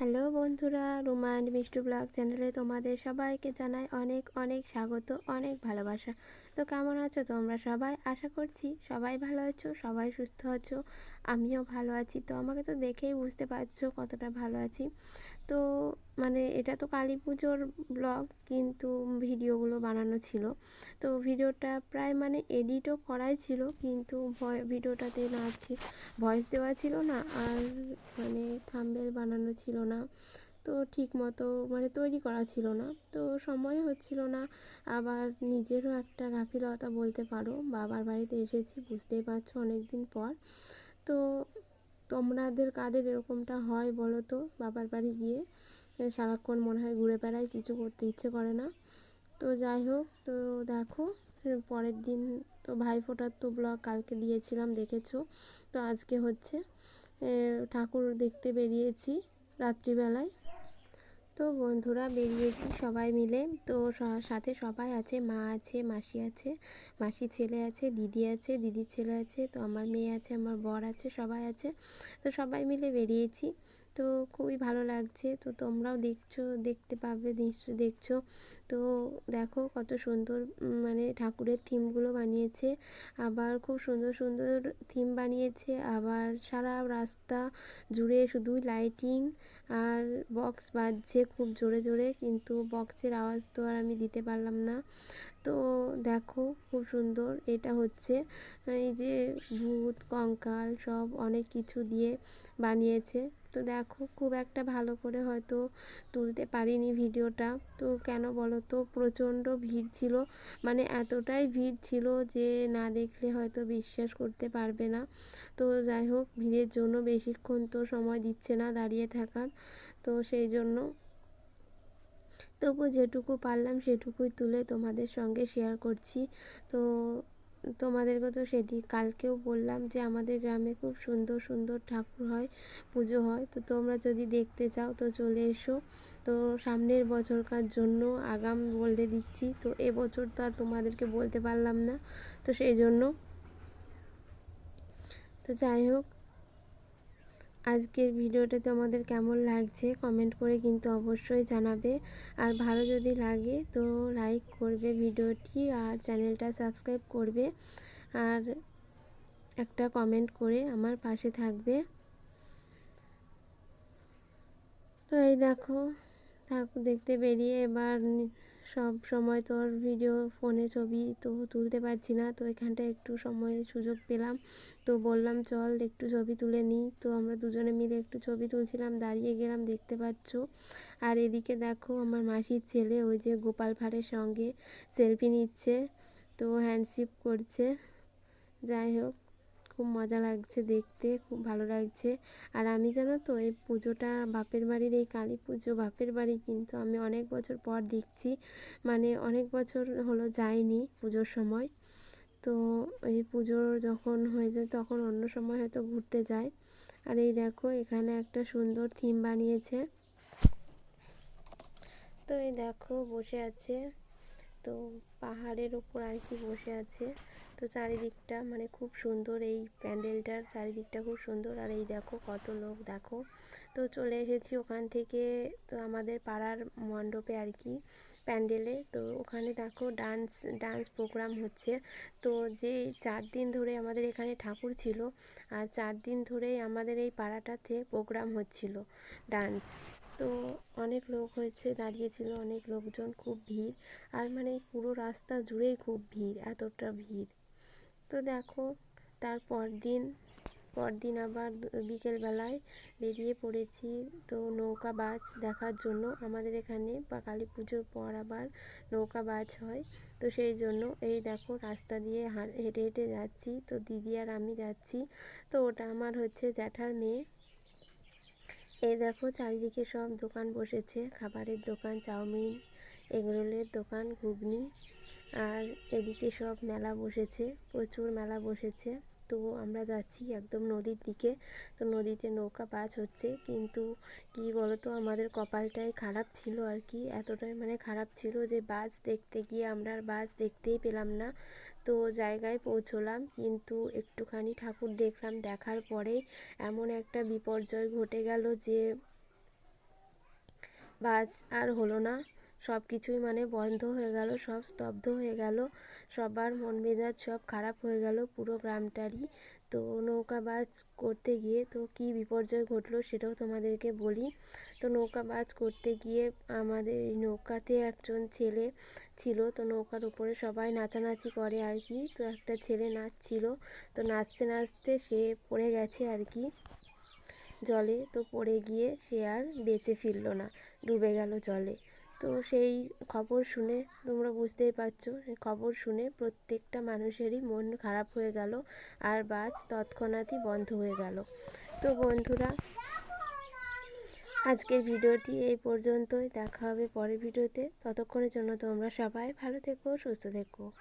Hello বন্ধুরা Ruma and Mishtu blog চ্যানেলে তোমাদের সবাইকে জানাই অনেক অনেক স্বাগত, অনেক ভালোবাসা। তো কেমন আছো তোমরা সবাই? আশা করছি সবাই ভালো আছো, সবাই সুস্থ আছো, আমিও ভালো আছি। তো আমাকে তো দেখেই বুঝতে পারছ কতটা ভালো আছি। তো মানে এটা তো কালী পুজোর ব্লগ কিন্তু ভিডিওগুলো বানানো ছিল। তো ভিডিওটা প্রায় মানে এডিটও করাই ছিল কিন্তু ভিডিওটাতে না ভয়েস দেওয়া ছিল না আর মানে থাম্বেল বানানো ছিল না। তো ঠিক মতো মানে তৈরি করা ছিল না। তো সময় হচ্ছিল না, আবার নিজেরও একটা গাফিলতা বলতে পারো, বাবার বাড়িতে এসেছি, বুঝতেই পারছ অনেক দিন পর। তো তোমাদের কাদের এরকমটা হয় বলো তো? বাবার বাড়ি গিয়ে সারাক্ষণ মনে হয় ঘুরে বেড়াই কিছু করতে ইচ্ছে করে না। তো যাই হোক, তো দেখো, পরের দিন তো ভাইফোঁটার তো ব্লগ কালকে দিয়েছিলাম, দেখেছ? তো আজকে হচ্ছে ঠাকুর দেখতে বেরিয়েছি রাত্রিবেলায়। তো বন্ধুরা বেরিয়েছি সবাই মিলে। তো সাথে সবাই আছে, মা আছে, মাসি আছে মাসি ছেলে আছে, দিদি আছে, দিদির ছেলে আছে, তো আমার মেয়ে আছে, আমার বর আছে, সবাই আছে। তো সবাই মিলে বেরিয়েছি। তো খুবই ভালো লাগছে। তো তোমরাও দেখছ, দেখতে পাবে নিশ্চয় দেখছ। তো দেখো কত সুন্দর মানে ঠাকুরের থিমগুলো বানিয়েছে। আবার খুব সুন্দর সুন্দর থিম বানিয়েছে। আবার সারা রাস্তা জুড়ে শুধু লাইটিং আর বক্স বাজছে খুব জোরে জোরে। কিন্তু বক্সের আওয়াজ তো আর আমি দিতে পারলাম না। তো দেখো খুব সুন্দর এটা হচ্ছে। এই যে ভূত, কঙ্কাল সব অনেক কিছু দিয়ে বানিয়েছে। তো দেখো, খুব একটা ভালো করে হয়তো তুলতে পারিনি ভিডিওটা। তো কেন বলো তো প্রচণ্ড ভিড় ছিল। মানে এতটাই ভিড় ছিল যে না দেখলে হয়তো বিশ্বাস করতে পারবে না। তো যাই হোক, ভিড়ের জন্য বেশিক্ষণ তো সময় দিচ্ছে না দাঁড়িয়ে থাকার। তো সেই জন্য তবু যেটুকু পারলাম সেটুকুই তুলে তোমাদের সঙ্গে শেয়ার করছি। তো তোমাদেরকে তো সেদিন, কালকেও বললাম যে আমাদের গ্রামে খুব সুন্দর সুন্দর ঠাকুর হয়, পুজো হয়। তো তোমরা যদি দেখতে চাও তো চলে এসো। তো সামনের বছরকার জন্য আগাম বলে দিচ্ছি। তো এবছর তো আর তোমাদেরকে বলতে পারলাম না। তো সেই জন্য, তো যাই হোক। আজকের ভিডিওটা তোমাদের কেমন লাগছে কমেন্ট করে কিন্তু অবশ্যই জানাবে। আর ভালো যদি লাগে তো লাইক করবে ভিডিওটি আর চ্যানেলটা সাবস্ক্রাইব করবে। আর একটা কমেন্ট করে আমার পাশে থাকবে। তো এই দেখো ঠাকুর দেখতে বেরিয়ে এবার সব সময় তোর ভিডিও ফোনে ছবি তো তুলতে পারছি না, তো এখানটা একটু সময় সুযোগ পেলাম। তো বললাম, চল একটু ছবি তুলে নিই। তো আমরা দুজনে মিলে একটু ছবি তুলছিলাম, দাঁড়িয়ে গেলাম, দেখতে পাচ্ছ। আর এদিকে দেখো, আমার মাসির ছেলে, ওই যে গোপাল ভাঁড়ের সঙ্গে সেলফি নিচ্ছে, তো হ্যান্ডশিপ করছে। যাই হোক। খুব মজা লাগছে দেখতে, খুব ভালো লাগছে। আর আমি জানো তো, এই পুজোটা বাপের বাড়ির, এই কালী পুজো বাপের বাড়ি কিন্তু আমি অনেক বছর পর দেখছি। মানে অনেক বছর হলো যাইনি পুজোর সময়। তো এই পুজোর যখন হয়ে যায় তখন অন্য সময় হয়তো ঘুরতে যায়। আর এই দেখো, এখানে একটা সুন্দর থিম বানিয়েছে। তো এই দেখো, বসে আছে। তো পাহাড়ের ওপর আর কি বসে আছে। তো চারিদিকটা মানে খুব সুন্দর, এই প্যান্ডেলটার চারিদিকটা খুব সুন্দর। আর এই দেখো কত লোক, দেখো। তো চলে এসেছি ওখান থেকে, তো আমাদের পাড়ার মণ্ডপে আর কি, প্যান্ডেলে। তো ওখানে দেখো ডান্স ডান্স প্রোগ্রাম হচ্ছে। তো যে চার দিন ধরে আমাদের এখানে ঠাকুর ছিল, আর চার দিন ধরেই আমাদের এই পাড়াটাতে প্রোগ্রাম হচ্ছিল ডান্স। তো অনেক লোক হয়েছে, দাঁড়িয়েছিল অনেক লোকজন, খুব ভিড়। আর মানে পুরো রাস্তা জুড়েই খুব ভিড়, এতটা ভিড়। তো দেখো তারপর দিন পরদিন আবার বিকেলবেলায় বেরিয়ে পড়েছি। তো নৌকা বাজ দেখার জন্য আমাদের এখানে বা কালী পুজোর পর আবার নৌকা বাজ হয়। তো সেই জন্য এই দেখো রাস্তা দিয়ে হেঁটে হেঁটে যাচ্ছি। তো দিদি আর আমি যাচ্ছি। তো ওটা আমার হচ্ছে জ্যাঠার মেয়ে। এই দেখো চারিদিকে সব দোকান বসেছে। খাবারের দোকান, চাউমিন, এগরোলের দোকান, ঘুগনি। আর এদিকে সব মেলা বসেছে, প্রচুর মেলা বসেছে। তো আমরা যাচ্ছি একদম নদীর দিকে। তো নদীতে নৌকা বাজ হচ্ছে, কিন্তু কি বলতো, আমাদের কপালটাই খারাপ ছিল আর কি। এতটাই মানে খারাপ ছিল যে বাস দেখতে গিয়ে আমরা আর বাস দেখতেই পেলাম না। তো জায়গায় পৌঁছলাম, কিন্তু একটুখানি ঠাকুর দেখলাম, দেখার পরে এমন একটা বিপর্যয় ঘটে গেল যে বাস আর হলো না। সব কিছুই মানে বন্ধ হয়ে গেল, সব স্তব্ধ হয়ে গেল, সবার মন মেজাজ সব খারাপ হয়ে গেল পুরো গ্রামটারই। তো নৌকা বাজ করতে গিয়ে তো কী বিপর্যয় ঘটলো সেটাও তোমাদেরকে বলি। তো নৌকা বাজ করতে গিয়ে আমাদের নৌকাতে একজন ছেলে ছিল, তো নৌকার উপরে সবাই নাচানাচি করে আর কি। তো একটা ছেলে নাচছিল, তো নাচতে নাচতে সে পড়ে গেছে আর কি জলে। তো পড়ে গিয়ে সে আর বেঁচে ফিরল না, ডুবে গেল জলে। তো সেই খবর শুনে তোমরা বুঝতেই পারছ খবর শুনে প্রত্যেকটা মানুষেরই মন খারাপ হয়ে গেল আর বাস তৎক্ষণাৎই বন্ধ হয়ে গেল। তো বন্ধুরা, আজকের ভিডিওটি এই পর্যন্তই। দেখা হবে পরের ভিডিওতে। ততক্ষণের জন্য তোমরা সবাই ভালো থেকো, সুস্থ থেকো।